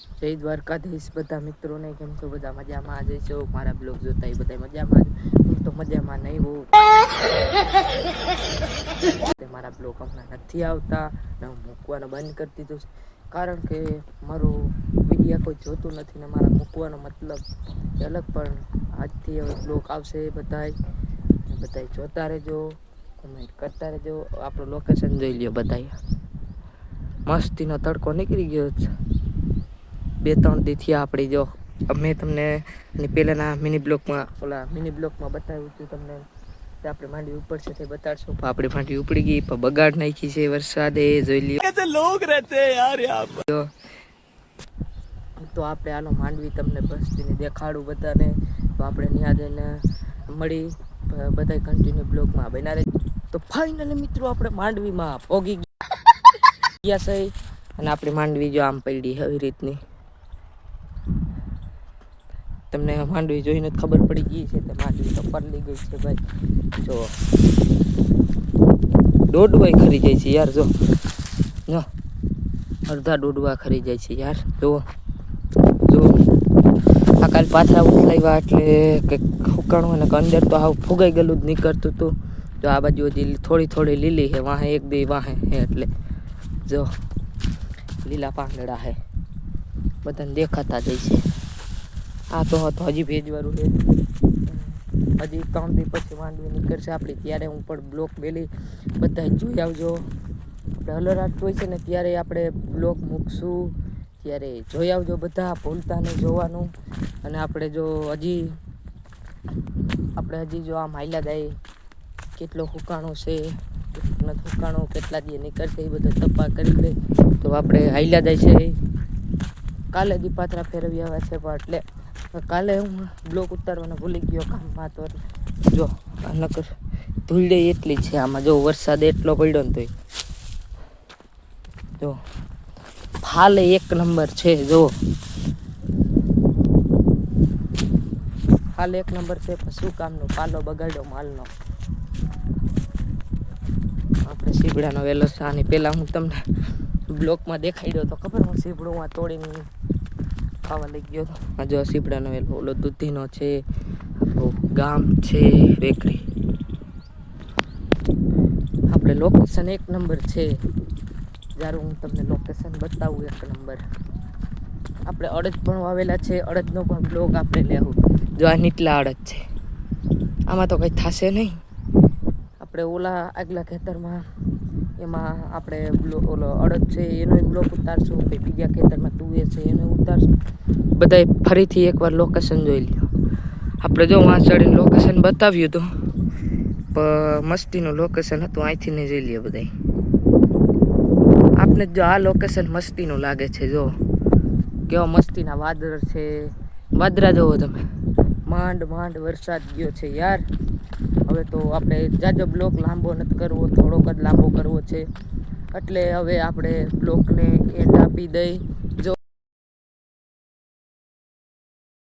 જય દ્વારકાધીશ. બધા મિત્રોને કેમ છો? બધા મજામાં આજે છો? મારા બ્લોગ જોતા એ બધા મજામાં હું તો મજામાં નહીં હોઉં. મારા બ્લોગ હમણાં નથી આવતા. ને હું મૂકવાનું બંધ કરી દીધું છે. કારણ કે મારો વિડીયા કોઈ જોતું નથી ને મારા મૂકવાનો મતલબ અલગ, પણ આજથી હવે બ્લોગ આવશે બધાય. ને બધાય જોતા રહેજો કમેન્ટ કરતા રહેજો. આપણું લોકેશન જોઈ લ્યો બધાય. મસ્તીનો તડકો નીકળી ગયો છે. બે ત્રણ દીથી આપણે જો મેં તમને પહેલાના મિની બ્લોકમાં ઓલા મિની બ્લોકમાં બતાવ્યું હતું તમને આપણે માંડવી ઉપર છે તે બતાડશું. આપણે માંડવી ઉપડી ગઈ પણ બગાડ નાખી છે વરસાદે જોઈ લઈએ લોગ રહેતે યાર યહાં તો આપણે આનો માંડવી તમને બસ્તીને દેખાડું બધાને. તો આપણે ત્યાં જઈને મળી બધા કન્ટિન્યુ બ્લોકમાં બના રહે. તો ફાઇનલી મિત્રો આપણે માંડવીમાં ફોગી ગયા. ગયા છે. અને આપણી માંડવી જો આમ પડી આવી રીતની. તમને માંડવી જોઈને જ ખબર પડી ગઈ છે તો માંડવી તો પરલી ગઈ છે ભાઈ. જો. દોડવાય ખરી જાય છે યાર, જો. જો. અડધા દોડવા ખરી જાય છે યાર જુઓ જો. આ કાલ પાછા ઉઠલાવ્યા એટલે કંઈક ફૂકાણું અને અંદર તો આવું ફુગાઈ ગયેલું જ નીકળતું હતું. જો આ બાજુ હજી થોડી થોડી લીલી છે, વાહે, એક બે વાહે હે એટલે. જો. લીલા પાંદડા હે બધાને દેખાતા જાય છે. આ તો તો હજી ભેજવાળું છે. હજી ત્રણ દિવસ પછી માંડવી નીકળશે આપણી, ત્યારે હું પણ બ્લોક મેલી બધા જોઈ આવજો. આપણે હલરાટ હોય છે ને, ત્યારે આપણે બ્લોક મૂકશું. ત્યારે જોઈ આવજો બધા, ભૂલતા જોવાનું. અને આપણે જો હજી, આપણે હજી જો આમ હાલ્યા જાય, કેટલો હુકાણો છે, કેટલું નથી કેટલા દી નીકળશે, એ બધો તપા કરી લે તો આપણે હાઈલા જાય છે. કાલે દી પાત્રા ફેરવી આવ્યા છે, પણ એટલે કાલે હું બ્લોક ઉતારવાનો ભૂલી ગયો કામમાં તો જો નકર ધૂળે એટલી છે આમાં. જો, વરસાદ એટલો પડ્યો ને તોય. જો, ફાલે એક નંબર છે, જો. હાલ એક નંબર છે, પણ શું કામનો પાલો બગાડ્યો માલનો? આપણે સીબડાનો વેલો છે પહેલાં હું તમને બ્લોકમાં દેખાડ્યો તો ખબર હું સીબડું તોડીને ખાવા લઈ ગયો હતો. જો સીબડાનો વેલો ઓલો દૂધીનો છે. ગામ છે વેકરી આપણે લોકેશન એક નંબર છે. જ્યારે હું તમને લોકેશન બતાવું એક નંબર આપણે અડદ પણ વાવેલા છે. અડદનો પણ બ્લોગ આપણે લેવું જો આ નીટલા અડદ છે. આમાં તો કંઈ થશે નહીં. આપણે ઓલા આગલા ખેતરમાં, એમાં આપણે ઓલો અડદ છે, એનો બ્લોક ઉતારશું. પછી બીજા ખેતરમાં તુવેર છે, એનો ઉતારશું. બધાય ફરીથી એકવાર લોકેશન જોઈ લ્યો. આપણે જો વાં ચડીને લોકેશન બતાવ્યું હતું મસ્તીનું લોકેશન હતું, અહીંથી ને જોઈ લઈએ બધાય. આપને જો આ લોકેશન મસ્તીનું લાગે છે, જો. કેવા મસ્તીના વાદળ છે. વાદળા જોવો તમે. માંડ માંડ વરસાદ ગયો છે યાર. હવે તો આપણે જાજો બ્લોક લાંબો નથી કરવો, થોડોક જ લાંબો કરવો છે. એટલે હવે આપણે બ્લોકને એન્ડ આપી દઈ.